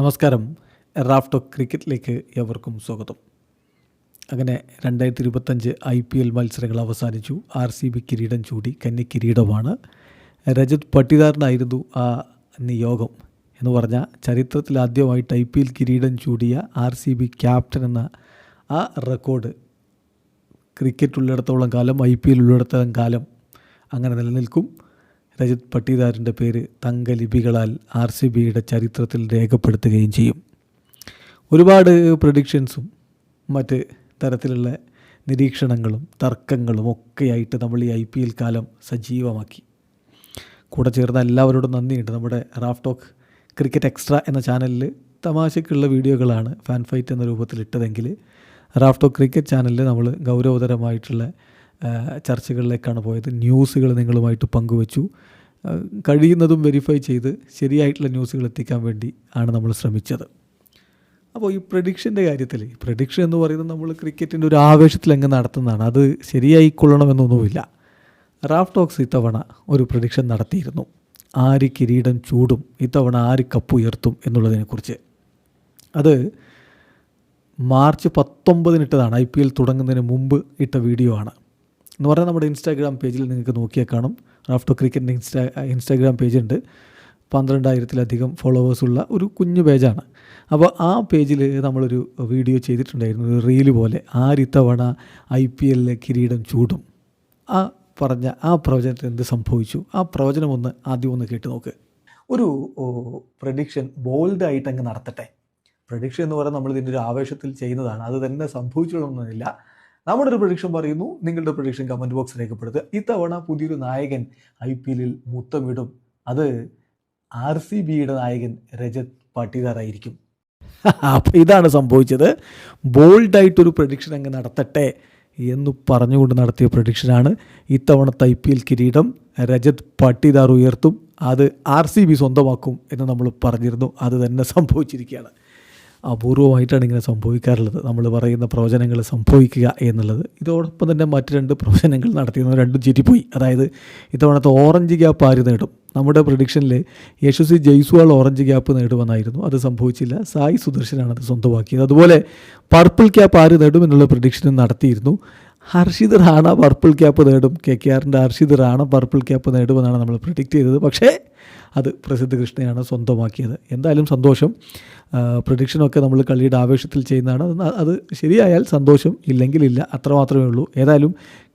നമസ്കാരം. റാഫ്റ്റോ ക്രിക്കറ്റിലേക്ക് എവർക്കും സ്വാഗതം. അങ്ങനെ രണ്ടായിരത്തി ഇരുപത്തഞ്ച് ഐ പി എൽ മത്സരങ്ങൾ അവസാനിച്ചു. ആർ സി ബി കിരീടം ചൂടി. കന്നി കിരീടമാണ്. രജത് പട്ടിദാറിനായിരുന്നു ആ നിയോഗം എന്ന് പറഞ്ഞാൽ ചരിത്രത്തിൽ ആദ്യമായിട്ട് ഐ പി എൽ കിരീടം ചൂടിയ ആർ സി ബി ക്യാപ്റ്റൻ എന്ന ആ റെക്കോർഡ് ക്രിക്കറ്റ് ഉള്ളിടത്തോളം കാലം ഐ പി എൽ ഉള്ളിടത്തോളം കാലം അങ്ങനെ നിലനിൽക്കും. രജത് പട്ടീദാറിന്റെ പേര് തങ്കലിപികളാൽ ആർ സി ബിയുടെ ചരിത്രത്തിൽ രേഖപ്പെടുത്തുകയും ചെയ്യും. ഒരുപാട് പ്രഡിക്ഷൻസും മറ്റ് തരത്തിലുള്ള നിരീക്ഷണങ്ങളും തർക്കങ്ങളും ഒക്കെയായിട്ട് നമ്മൾ ഈ ഐ പി എൽ കാലം സജീവമാക്കി. കൂടെ ചേർന്ന എല്ലാവരോടും നന്ദിയുണ്ട്. നമ്മുടെ റാഫ് ക്രിക്കറ്റ് എക്സ്ട്രാ എന്ന ചാനലിൽ തമാശയ്ക്കുള്ള വീഡിയോകളാണ് ഫാൻ ഫൈറ്റ് എന്ന രൂപത്തിൽ ഇട്ടതെങ്കിൽ റാഫ് ക്രിക്കറ്റ് ചാനലിൽ നമ്മൾ ഗൗരവതരമായിട്ടുള്ള ചർച്ചകളിലേക്കാണ് പോയത്. ന്യൂസുകൾ നിങ്ങളുമായിട്ട് പങ്കുവച്ചു. കഴിയുന്നതും വെരിഫൈ ചെയ്ത് ശരിയായിട്ടുള്ള ന്യൂസുകൾ എത്തിക്കാൻ വേണ്ടി ആണ് നമ്മൾ ശ്രമിച്ചത്. അപ്പോൾ ഈ പ്രഡിക്ഷന്റെ കാര്യത്തിൽ പ്രഡിക്ഷൻ എന്ന് പറയുന്നത് നമ്മൾ ക്രിക്കറ്റിന്റെ ഒരു ആവേശത്തിൽ അങ്ങ് നടത്തുന്നതാണ്. അത് ശരിയായിക്കൊള്ളണമെന്നൊന്നുമില്ല. റാഫ് ടോക്സ് ഇത്തവണ ഒരു പ്രഡിക്ഷൻ നടത്തിയിരുന്നു. ആര് കിരീടം ചൂടും ഇത്തവണ ആര് കപ്പ് ഉയർത്തും എന്നുള്ളതിനെക്കുറിച്ച്. അത് മാർച്ച് പത്തൊമ്പതിനിട്ടതാണ് ഐ പി എൽ തുടങ്ങുന്നതിന് മുമ്പ് ഇട്ട വീഡിയോ ആണ്. എന്ന് പറഞ്ഞാൽ നമ്മുടെ ഇൻസ്റ്റാഗ്രാം പേജിൽ നിങ്ങൾക്ക് നോക്കിയാൽ കാണും. റാഫ്റ്റോ ക്രിക്കറ്റിന്റെ ഇൻസ്റ്റാ ഇൻസ്റ്റാഗ്രാം പേജുണ്ട് പന്ത്രണ്ടായിരത്തിലധികം ഫോളോവേഴ്സുള്ള ഒരു കുഞ്ഞു പേജാണ് അപ്പോൾ ആ പേജിൽ നമ്മളൊരു വീഡിയോ ചെയ്തിട്ടുണ്ടായിരുന്നു. ഒരു റീൽ പോലെ. ആരിത്തവണ ഐ പി എല്ലിലെ കിരീടം ചൂടും? ആ പറഞ്ഞ ആ പ്രവചനത്തിൽ എന്ത് സംഭവിച്ചു? ആ പ്രവചനം ഒന്ന് ആദ്യം ഒന്ന് കേട്ട് നോക്ക്. ഒരു പ്രഡിക്ഷൻ ബോൾഡായിട്ട് അങ്ങ് നടത്തട്ടെ. പ്രഡിക്ഷൻ എന്ന് പറയുന്നത് നമ്മൾ ഇതിന്റെ ഒരു ആവേശത്തിൽ ചെയ്യുന്നതാണ്. അത് തന്നെ സംഭവിച്ചൊന്നുമില്ല നമ്മുടെ ഒരു പ്രൊഡിക്ഷൻ പറയുന്നു. നിങ്ങളുടെ പ്രൊഡിക്ഷൻ കമന്റ് ബോക്സ് രേഖപ്പെടുത്തുക. ഇത്തവണ പുതിയൊരു നായകൻ ഐ പി എല്ലിൽ മുത്തമിടും. അത് ആർ സി ബിയുടെ നായകൻ രജത് പട്ടിദാറായിരിക്കും അപ്പം ഇതാണ് സംഭവിച്ചത്. ബോൾഡായിട്ടൊരു പ്രൊഡിക്ഷൻ അങ്ങ് നടത്തട്ടെ എന്ന് പറഞ്ഞുകൊണ്ട് നടത്തിയ പ്രൊഡിക്ഷനാണ് ഇത്തവണത്തെ ഐ പി എൽ കിരീടം രജത് പട്ടിദാർ ഉയർത്തും. അത് ആർ സി ബി സ്വന്തമാക്കും എന്ന് നമ്മൾ പറഞ്ഞിരുന്നു. അത് തന്നെ സംഭവിച്ചിരിക്കുകയാണ്. അപൂർവമായിട്ടാണ് ഇങ്ങനെ സംഭവിക്കാറുള്ളത്. നമ്മൾ പറയുന്ന പ്രവചനങ്ങൾ സംഭവിക്കുക എന്നുള്ളത്. ഇതോടൊപ്പം തന്നെ മറ്റ് രണ്ട് പ്രവചനങ്ങൾ നടത്തിയെന്ന് രണ്ടും ചീറ്റിപ്പോയി. അതായത് ഇത്തവണത്തെ ഓറഞ്ച് ഗ്യാപ്പ് ആര് നേടും? നമ്മുടെ പ്രഡിക്ഷനിൽ യശസ്വി ജയ്സ്വാൾ ഓറഞ്ച് ഗ്യാപ്പ് നേടുമെന്നായിരുന്നു. അത് സംഭവിച്ചില്ല. സായി സുദർശനാണ് അത് സ്വന്തമാക്കിയത്. അതുപോലെ പർപ്പിൾ ക്യാപ്പ് ആര് നേടും എന്നുള്ള പ്രഡിക്ഷനും നടത്തിയിരുന്നു. ഹർഷിദ് റാണ പർപ്പിൾ ക്യാപ്പ് നേടും. കെ കെ ആറിന്റെ ഹർഷിത് റാണ പർപ്പിൾ ക്യാപ്പ് നേടുമെന്നാണ് നമ്മൾ പ്രിഡിക്റ്റ് ചെയ്തത്. പക്ഷേ അത് പ്രസിദ്ധ കൃഷ്ണയാണ് സ്വന്തമാക്കിയത്. എന്തായാലും സന്തോഷം. പ്രൊഡിക്ഷനൊക്കെ നമ്മൾ കളിയുടെ ആവേശത്തിൽ ചെയ്യുന്നതാണ്. അത് ശരിയായാൽ സന്തോഷം ഇല്ലെങ്കിലില്ല അത്ര മാത്രമേ ഉള്ളൂ. ഏതായാലും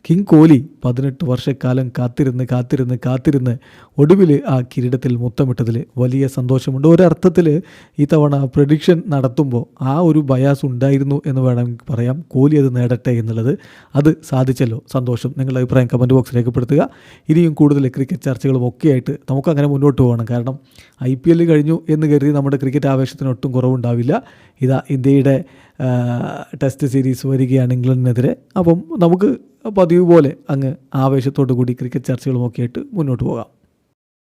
കിങ് കോലി പതിനെട്ട് വർഷക്കാലം കാത്തിരുന്ന് കാത്തിരുന്ന് കാത്തിരുന്ന് ഒടുവിൽ ആ കിരീടത്തിൽ മുത്തമിട്ടതിൽ വലിയ സന്തോഷമുണ്ട്. ഒരർത്ഥത്തിൽ ഈ തവണ പ്രഡിക്ഷൻ നടത്തുമ്പോൾ ആ ഒരു ബയാസ് ഉണ്ടായിരുന്നു എന്ന് വേണമെങ്കിൽ പറയാം. കോലി അത് നേടട്ടെ എന്നുള്ളത് അത് സാധിച്ചല്ലോ. സന്തോഷം. നിങ്ങളുടെ അഭിപ്രായം കമന്റ് ബോക്സ് രേഖപ്പെടുത്തുക. ഇനിയും കൂടുതൽ ക്രിക്കറ്റ് ചർച്ചകളും ഒക്കെ ആയിട്ട് നമുക്കങ്ങനെ മുന്നോട്ട് പോകണം. കാരണം ഐ പി എൽ കഴിഞ്ഞു എന്ന് കരുതി നമ്മുടെ ക്രിക്കറ്റ് ആവേശത്തിന് ഒട്ടും കുറവുണ്ടാവില്ല. ഇതാ ഇന്ത്യയുടെ ടെസ്റ്റ് സീരീസ് വരികയാണ് ഇംഗ്ലണ്ടിനെതിരെ. അപ്പം നമുക്ക് പതിവ് പോലെ അങ്ങ് ആവേശത്തോടു കൂടി ക്രിക്കറ്റ് ചർച്ചകളുമൊക്കെ ആയിട്ട് മുന്നോട്ട് പോകാം.